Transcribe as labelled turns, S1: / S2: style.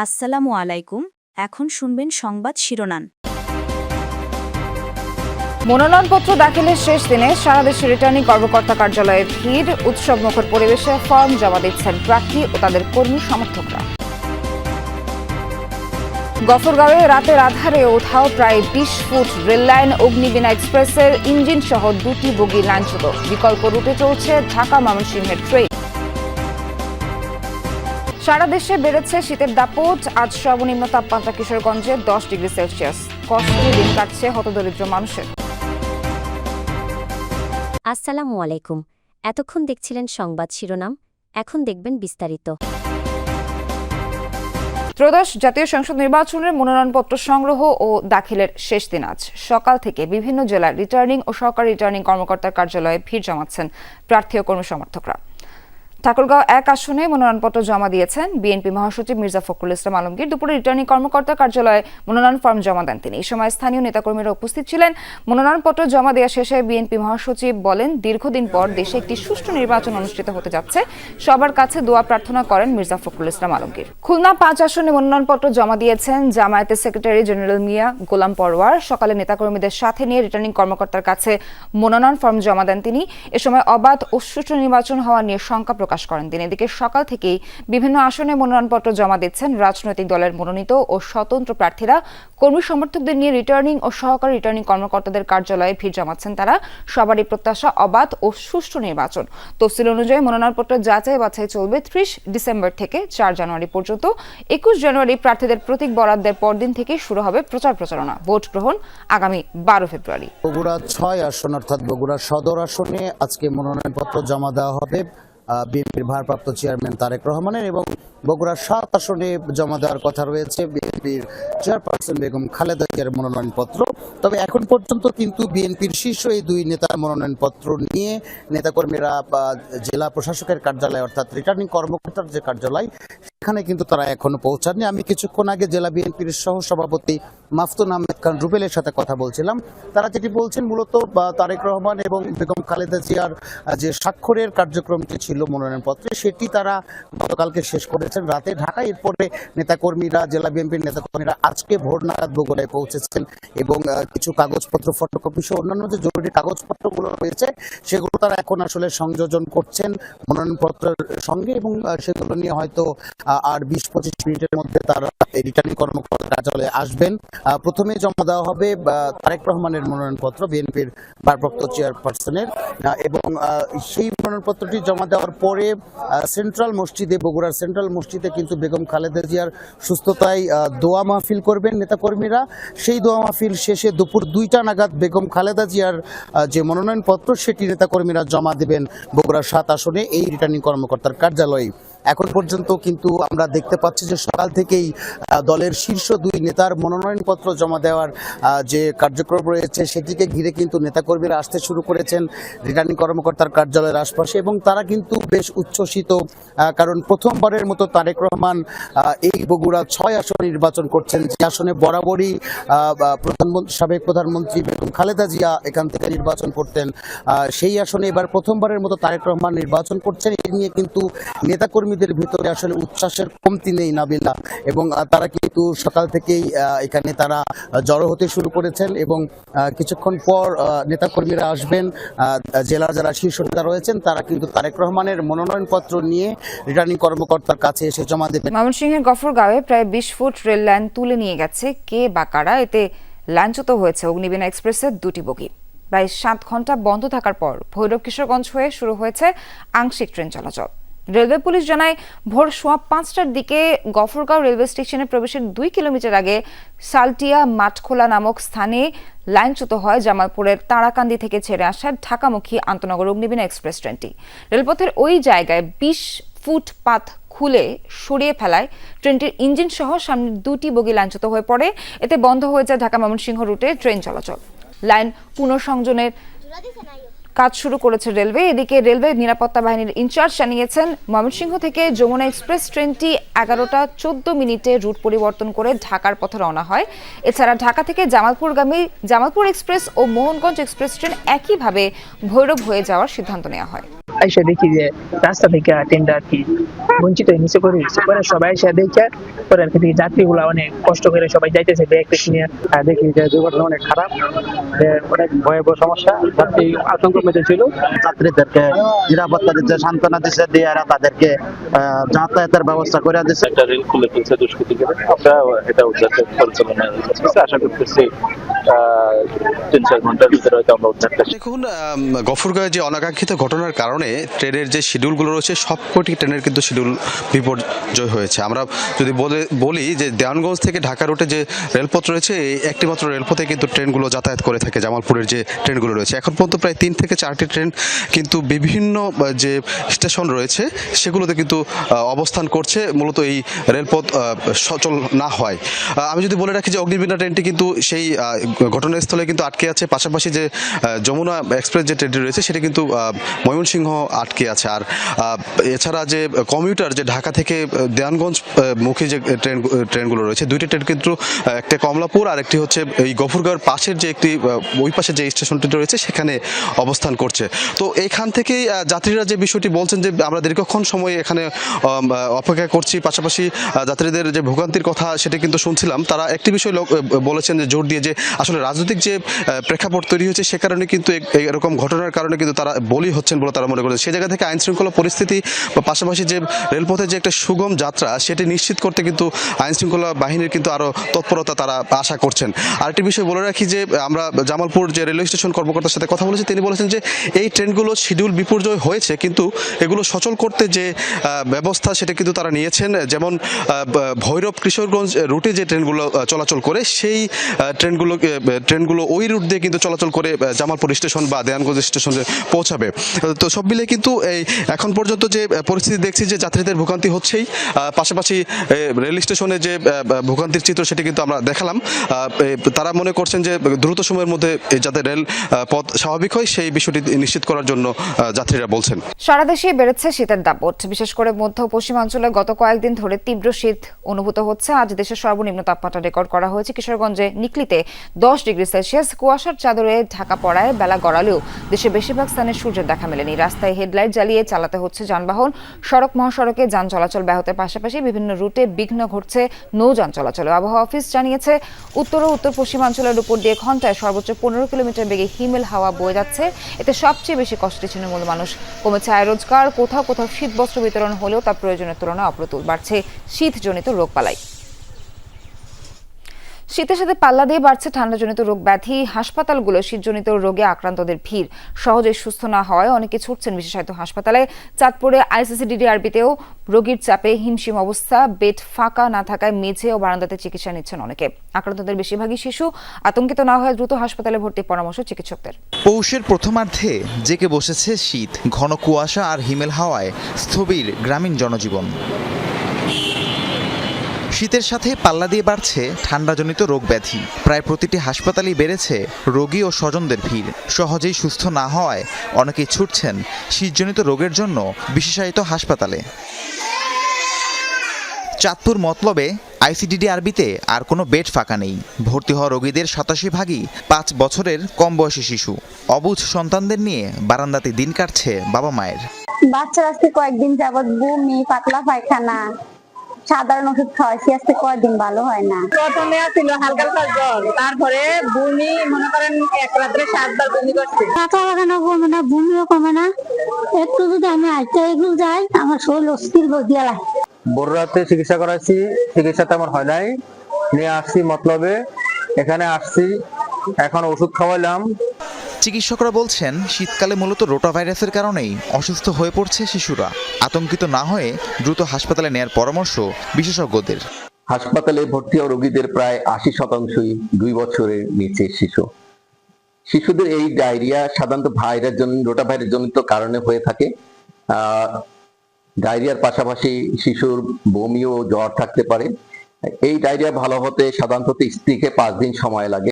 S1: আসসালামু আলাইকুম, এখন শুনবেন সংবাদ শিরোনাম।
S2: মনোনয়নপত্র দাখিলের শেষ দিনে সারা দেশে রিটার্নিং কর্মকর্তা কার্যালয়ে ভিড় উৎসবমুখর পরিবেশে ফর্ম জমা দিচ্ছেন প্রার্থী ও তাদের কর্মী সমর্থকরা। গফরগাঁওয়ে রাতের আধারে ওঠাও প্রায় বিশ ফুট রেললাইন অগ্নিবীণা এক্সপ্রেসের ইঞ্জিন সহ দুটি বগি লাইনচ্যুত বিকল্প রুটে চলছে ঢাকা ময়মনসিংহের ট্রেন। সারা দেশে বেড়েছে শীতের দাপট। আজ সর্বনিম্ন তাপমাত্রা কিশোরগঞ্জে দশ ডিগ্রি সেলসিয়াস। কষ্টে দিন কাটছে হতদরিদ্র মানুষের।
S3: আসসালামু আলাইকুম। এতক্ষণ দেখছিলেন সংবাদ শিরোনাম এখন দেখবেন বিস্তারিত।
S2: ত্রয়োদশ জাতীয় সংসদ নির্বাচনের মনোনয়নপত্র সংগ্রহ ও দাখিলের শেষ দিন আজ। সকাল থেকে বিভিন্ন জেলার রিটার্নিং ও সহকারী রিটার্নিং কর্মকর্তার কার্যালয়ে ভিড় জমাচ্ছেন প্রার্থী ও কর্মী সমর্থকরা। ঠাকুরগাঁও এক আসনে মনোনয়নপত্র জমা দিয়েছেন বিএনপি মহাসচিব মির্জা ফখরুল ইসলাম আলমগীর। দুপুরে রিটার্নিং কর্মকর্তা কার্যালয়ে মনোনয়ন ফর্ম জমা দেন তিনি। এই সময় স্থানীয় নেতাকর্মীরা উপস্থিত ছিলেন। মনোনয়নপত্র জমা দেওয়া শেষে বিএনপি মহাসচিব বলেন, দীর্ঘদিন পর দেশে একটি সুষ্ঠু নির্বাচন অনুষ্ঠিত হতে যাচ্ছে। সবার কাছে দোয়া প্রার্থনা করেন মির্জা ফখরুল ইসলাম আলমগীর। খুলনা পাঁচ আসনে মনোনয়নপত্র জমা দিয়েছেন জামায়াতের সেক্রেটারি জেনারেল মিয়া গোলাম পরওয়ার। সকালে নেতাকর্মীদের সাথে নিয়ে রিটার্নিং কর্মকর্তার কাছে মনোনয়ন ফর্ম জমা দেন তিনি। এ সময় অবাধ ও সুষ্ঠু নির্বাচন হওয়া নিয়ে শঙ্কা প্রকাশ করেন। তিনি এদিকে সকাল থেকেই বিভিন্ন আসনে মনোনয়নপত্র জমা দিচ্ছেন। রাজনৈতিক দলের মনোনীত ও স্বতন্ত্র প্রার্থীরা কর্মী সমর্থকদের নিয়ে রিটার্নিং ও সহকারী রিটার্নিং কর্মকর্তাদের কার্যালয়ে ভিড় জমাচ্ছেন তারা। সবারই প্রত্যাশা অবাধ ও সুষ্ঠু নির্বাচন। তফসিল অনুযায়ী মনোনয়নপত্র যাচাই বাছাই চলবে ত্রিশ ডিসেম্বর থেকে চার জানুয়ারি পর্যন্ত। একুশ জানুয়ারি প্রার্থীদের প্রতীক বরাদ্দের পরদিন থেকেই শুরু হবে প্রচার প্রচারণা। ভোট গ্রহণ আগামী বারো ফেব্রুয়ারি।
S4: বগুড়া ছয় আসন, অর্থাৎ বগুড়া সদর আসনে আজকে মনোনয়নপত্র জমা দেওয়া হবে। বিএনপির ভারপ্রাপ্ত চেয়ারম্যান তারেক রহমানের এবং বগুড়ার সাত আসনে জমা দেওয়ার কথা রয়েছে। বিএনপির চেয়ারপারসন বেগম খালেদা জিয়ার মনোনয়নপত্র। তবে এখন পর্যন্ত কিন্তু বিএনপির শীর্ষ এই দুই নেতার মনোনয়নপত্র নিয়ে নেতাকর্মীরা জেলা প্রশাসকের কার্যালয় অর্থাৎ রিটার্নিং কর্মকর্তার যে কার্যালয়, সেখানে কিন্তু তারা এখনও পৌঁছাননি। আমি কিছুক্ষণ আগে জেলা বিএনপির সহ সভাপতি মাফতুন আহমেদ খান রুবেলের সাথে কথা বলছিলাম। তারা যেটি বলছেন, মূলত তারেক রহমান এবং বেগম খালেদা জিয়ার যে স্বাক্ষরের কার্যক্রমটি ছিল মনোনয়নপত্রে, সেটি তারা গতকালকে শেষ করেছেন রাতে ঢাকা এরপরে নেতাকর্মীরা, জেলা বিএনপির নেতাকর্মীরা আজকে ভোর নাগাদ বগুড়ায় পৌঁছেছেন এবং কিছু কাগজপত্র ফটোকপি সহ অন্যান্য যে জরুরি কাগজপত্রগুলো রয়েছে, সেগুলো তারা এখন আসলে সংযোজন করছেন মনোনয়নপত্রের সঙ্গে এবং সেগুলো নিয়ে হয়তো আর বিশ পঁচিশ মিনিটের মধ্যে তারা রিটার্নিং কর্মকর্তার কার্যালয়ে আসবেন। প্রথমে জমা দেওয়া হবে তারেক রহমানের মনোনয়নপত্র বিএনপির ভারপ্রাপ্ত চেয়ারপারসনের। এবং সেই মনোনয়নপত্রটি জমা দেওয়ার পরে সেন্ট্রাল মসজিদে, বগুড়ার সেন্ট্রাল মসজিদে কিন্তু বেগম খালেদা জিয়ার সুস্থতায় দোয়া মাহফিল করবেন নেতাকর্মীরা। সেই দোয়া মাহফিল শেষে দুপুর দুইটা নাগাদ বেগম খালেদা জিয়ার যে মনোনয়নপত্র, সেটি নেতাকর্মীরা জমা দেবেন বগুড়ার সাত আসনে, এই রিটার্নিং কর্মকর্তার কার্যালয়ে। এখন পর্যন্ত কিন্তু আমরা দেখতে পাচ্ছি যে সকাল থেকেই দলের শীর্ষ দুই নেতার মনোনয়নপত্র জমা দেওয়ার যে কার্যক্রম রয়েছে সেটিকে ঘিরে কিন্তু নেতাকর্মীরা আসতে শুরু করেছেন রিটার্নিং কর্মকর্তার কার্যালয়ের আশপাশে এবং তারা কিন্তু বেশ উচ্ছ্বসিত কারণ প্রথমবারের মতো তারেক রহমান এই বগুড়া ছয় আসন নির্বাচন করছেন। যে আসনে বরাবরই প্রধানমন্ত্রী সাবেক প্রধানমন্ত্রী খালেদা জিয়া এখান থেকে নির্বাচন করতেন। সেই আসনে এবার প্রথমবারের মতো তারেক রহমান নির্বাচন করছেন। এ নিয়ে কিন্তু নেতাকর্মীদের ভিতরে আসলে উচ্ছ্বাসের কমতি নেই নাবিলা। এবং তারা কিন্তু সকাল থেকেই এখানে তারা জড়ো হতে শুরু করেছেন এবং কিছুক্ষণ পর নেতাকর্মীরা আসবেন। জেলার যারা শীর্ষ নেতা রয়েছেন, তারা কিন্তু তারেক রহমানের মনোনয়নপত্র নিয়ে রিটার্নিং কর্মকর্তার কাছে এসে জমা দেবেন।
S2: ময়মনসিংহের গফরগাঁওয়ে প্রায় বিশ ফুট রেল লাইন তুলে নিয়ে গেছে। কে বা কারা? এতে লাইনচ্যুত হয়েছে অগ্নিবীণা এক্সপ্রেসের দুটি বগি। প্রায় সাত ঘণ্টা বন্ধ থাকার পর ভৈরব কিশোরগঞ্জ হয়ে শুরু হয়েছে আংশিক ট্রেন চলাচল। রেলওয়ে পুলিশ জানায়, ভোর সোয়া পাঁচটার দিকে গফরগাঁও রেলওয়ে স্টেশনে প্রবেশের দুই কিলোমিটার আগে সালটিয়া মাঠখোলা নামক স্থানে লাইনচ্যুত হয় জামালপুরের তারাকান্দি থেকে ছেড়ে আসা ঢাকামুখী আন্তনগর অগ্নিবীণা এক্সপ্রেস ট্রেনটি। রেলপথের ওই জায়গায় বিশ ফুটপাত খুলে সরিয়ে ফেলায়। ট্রেনটির ইঞ্জিন সহ সামনের দুটি বগি লাইনচ্যুত হয়ে পড়ে। এতে বন্ধ হয়ে যায় ঢাকা ময়মনসিংহ রুটে ট্রেন চলাচল। লাইন পুনঃসংযোগের কাজ শুরু করেছে রেলওয়ে। এদিকে রেলওয়ে নিরাপত্তা বাহিনীর ইনচার্জ জানিয়েছেন, ময়মনসিংহ থেকে যমুনা এক্সপ্রেস ট্রেনটি এগারোটা চোদ্দ মিনিটে রুট পরিবর্তন করে ঢাকার পথে রওনা হয়। এছাড়া ঢাকা থেকে জামালপুরগামী, জামালপুর এক্সপ্রেস ও মোহনগঞ্জ এক্সপ্রেস ট্রেন একইভাবে ভৈরব হয়ে যাওয়ার সিদ্ধান্ত নেওয়া হয়।
S5: এসে দেখি যে রাস্তা থেকে ট্রেনটা আর কি? বঞ্চিত হয়ে নিচে করে দিচ্ছে পরে সবাই এসে দেখে পরে আর কি যাত্রীগুলো অনেক কষ্ট করে সবাই যাইতেছে ব্যাগ ট্যাগ নিয়ে। আর দেখি যে দুর্ঘটনা অনেক খারাপ অনেক ভয়াবহ সমস্যা। যাত্রী আতঙ্কের মধ্যে ছিল।
S4: যাত্রীদেরকে নিরাপত্তা দিচ্ছে সান্ত্বনা দিচ্ছে দিয়ে এরা তাদেরকে আহ, যাতায়াতের ব্যবস্থা করে দিচ্ছে
S6: একটা রেল খুলে ফেলছে দুষ্কৃতিকারী আমরা এটা উদ্ধার পরিচালনা আশা করতেছি আহ, তিন চার ঘণ্টার ভিতরে হয়তো আমরা উদ্ধারটা
S7: দেখুন গফরগাঁয়ে যে অনাকাঙ্ক্ষিত ঘটনার কারণে ট্রেনের যে শিডিউলগুলো রয়েছে, সবকটি ট্রেনের কিন্তু শিডিউল বিপর্যয় হয়েছে। আমরা যদি বলে যে দেওয়ানগঞ্জ থেকে ঢাকা রুটে যে রেলপথ রয়েছে, এই একটি মাত্র রেলপথে কিন্তু ট্রেনগুলো যাতায়াত করে থাকে, জামালপুরের যে ট্রেনগুলো রয়েছে। এখন পর্যন্ত প্রায় তিন থেকে চারটি ট্রেন কিন্তু বিভিন্ন যে স্টেশন রয়েছে, সেগুলোতে কিন্তু অবস্থান করছে। মূলত এই রেলপথ সচল না হয়। আমি যদি বলে রাখি যে অগ্নিবীণা ট্রেনটি কিন্তু সেই ঘটনাস্থলে কিন্তু আটকে আছে। পাশাপাশি যে যমুনা এক্সপ্রেস যে ট্রেনটি রয়েছে, সেটা কিন্তু ময়মনসিংহ আটকে আছে। আর এছাড়া যে কমিউটার যে ঢাকা থেকে আহ, মুখী যে ট্রেন ট্রেনগুলো রয়েছে দুইটি ট্রেন কিন্তু একটা কমলাপুর আর একটি হচ্ছে এই গফুরগাঁওর পাশের যে একটি ওই পাশে যে স্টেশনটি রয়েছে সেখানে অবস্থান করছে। তো এইখান থেকেই যাত্রীরা যে বিষয়টি বলছেন যে আমরা দীর্ঘক্ষণ সময় এখানে অপেক্ষা করছি পাশাপাশি যাত্রীদের যে ভোগান্তির কথা সেটা কিন্তু শুনছিলাম। তারা একটি বিষয় বলেছেন যে জোর দিয়ে যে আসলে রাজনৈতিক যে প্রেক্ষাপট তৈরি হয়েছে সে কারণে কিন্তু এরকম ঘটনার কারণে কিন্তু তারা বলি হচ্ছেন বলে তারা মনে করেন সেই জায়গা থেকে আইন শৃঙ্খলা পরিস্থিতি বা পাশাপাশি যে রেলপথে যে একটা সুগম যাত্রা, সেটি নিশ্চিত করতে কিন্তু আইন শৃঙ্খলা বাহিনীর কিন্তু আরও তৎপরতা তারা আশা করছেন। আরেকটি বিষয় বলে রাখি যে, আমরা জামালপুর যে রেলওয়ে স্টেশন কর্মকর্তার সাথে কথা বলেছি, তিনি বলেছেন যে, এই ট্রেনগুলো শিডিউল বিপর্যয় হয়েছে, কিন্তু এগুলো সচল করতে যে ব্যবস্থা সেটা কিন্তু তারা নিয়েছেন। যেমন ভৈরব কিশোরগঞ্জ রুটে যে ট্রেনগুলো চলাচল করে, সেই ট্রেনগুলো ট্রেনগুলো ওই রুট দিয়ে কিন্তু চলাচল করে জামালপুর স্টেশন বা দেয়ানগঞ্জ স্টেশনে পৌঁছাবে। তো সব মিলে কিন্তু এই এখন পর্যন্ত যে পরিস্থিতি দেখছি যে যাত্রীদের ভোগান্তি হচ্ছেই পাশাপাশি রেল স্টেশনে যে ভোগান্তির চিত্র সেটি কিন্তু আমরা দেখালাম। তারা মনে করছেন যে দ্রুত সময়ের মধ্যে যাতে রেল পথ স্বাভাবিক হয়, সেই বিষয়টি নিশ্চিত করার জন্য যাত্রীরা বলছেন।
S2: সারা দেশে বেড়েছে শীতের দাপট। বিশেষ করে মধ্য পশ্চিমাঞ্চলে গত কয়েকদিন ধরে তীব্র শীত অনুভূত হচ্ছে। আজ দেশের সর্বনিম্ন তাপমাত্রা রেকর্ড করা হয়েছে কিশোরগঞ্জে নিকলিতে দশ ডিগ্রি সেলসিয়াস। কুয়াশার চাদরে ঢাকা পড়ায় বেলা গড়ালেও দেশের বেশিরভাগ স্থানে সূর্যের দেখা মেলেনি। রাস্তায় হেডলাইট জ্বালিয়ে চালাতে হচ্ছে যানবাহন। সড়ক মহাসড়কে যান চলাচল ব্যাহতের পাশাপাশি বিভিন্ন রুটে বিঘ্ন ঘটছে নৌযান চলাচলে। আবহাওয়া অফিস জানিয়েছে, উত্তর ও উত্তর পশ্চিমাঞ্চলের উপর দিয়ে ঘন্টায় সর্বোচ্চ পনেরো কিলোমিটার বেগে হিমেল হাওয়া বয়ে যাচ্ছে। এতে সবচেয়ে বেশি কষ্টে তৃণমূল মানুষ। কমেছে আয় রোজগার, কোথাও কোথাও শীত বস্ত্র বিতরণ হলেও তা প্রয়োজনের তুলনায় অপ্রতুল। বাড়ছে শীতজনিত রোগবালাই। শীতের সাথে পাল্লা দিয়ে বাড়ছে ঠান্ডাজনিত রোগ ব্যাধি, হাসপাতালগুলো শীতজনিত রোগে আক্রান্তদের ভিড়। সহজে সুস্থ না হওয়ায় অনেকে ছুটছেন বিশেষায়িত হাসপাতালে। চাঁদপুরে আইসিসিডিডিআরবিতেও রোগীর চাপে হিমশিম অবস্থা, বেড ফাঁকা না থাকায় মেঝে ও বারান্দাতে চিকিৎসা নিচ্ছেন অনেকে। আক্রান্তদের বেশিরভাগই শিশু, আতঙ্কিত না হয়ে দ্রুত হাসপাতালে ভর্তির পরামর্শ চিকিৎসকদের।
S8: পৌষের প্রথমার্ধে জেকে বসেছে শীত, ঘন কুয়াশা আর হিমেল হাওয়ায় স্থবির গ্রামীণ জনজীবন। শীতের সাথে পাল্লা দিয়ে বাড়ছে ঠান্ডাজনিত রোগ ব্যাধি। প্রায় প্রতিটি হাসপাতালেই বেড়েছে রোগী ও স্বজনদের ভিড়। সহজেই সুস্থ না হওয়ায় অনেকেই ছুটছেন শীতজনিত রোগের জন্য বিশেষায়িত হাসপাতালে। চাঁদপুর মতলবে আইসিডিডি আরবিতে আর কোনো বেড ফাঁকা নেই। ভর্তি হওয়া রোগীদের সাতাশি ভাগই পাঁচ বছরের কম বয়সী শিশু। অবুঝ সন্তানদের নিয়ে বারান্দাতে দিন কাটছে বাবা মায়ের।
S9: বাচ্চার কয়েকদিন যাবৎ বমি, পাতলা পায়খানা সাধারণ ওষুধ খাওয়াইছি আজকে কয়েকদিন ভালো হয় না।
S10: প্রথমে ছিল হালকা হালকা জ্বর তারপরে বমি মনে করেন এক রাত্রে সাতবার বমি করছে।
S9: পাতা লাগানো কমে না বমিও কমে না। একটু যদি আমি আইতে এগুলো যাই আমার শরীর অস্থির বদিয়া লাগে।
S5: বড়রাতে চিকিৎসা করাইছি চিকিৎসা তেমন হয় নাই। নিয়ে আসছি মতলবে এখানে আসছি এখন ওষুধ খাওয়াইলাম।
S8: চিকিৎসকরা বলছেন, শীতকালে মূলত রোটা ভাইরাসের কারণেই অসুস্থ হয়ে পড়ছে শিশুরা। আতঙ্কিত না হয়ে দ্রুত হাসপাতালে নেয়ার পরামর্শ বিশেষজ্ঞদের।
S11: হাসপাতালে ভর্তি হওয়া রোগীদের প্রায় আশি শতাংশই দুই বছরের নিচে শিশু। শিশুদের এই ডায়রিয়া সাধারণত ভাইরাস জনিত রোটা ভাইরাস জনিত কারণে হয়ে থাকে। ডায়রিয়ার পাশাপাশি শিশুর বমি ও জ্বর থাকতে পারে। এই ডায়রিয়া ভালো হতে সাধারণত থেকে পাঁচ দিন সময় লাগে।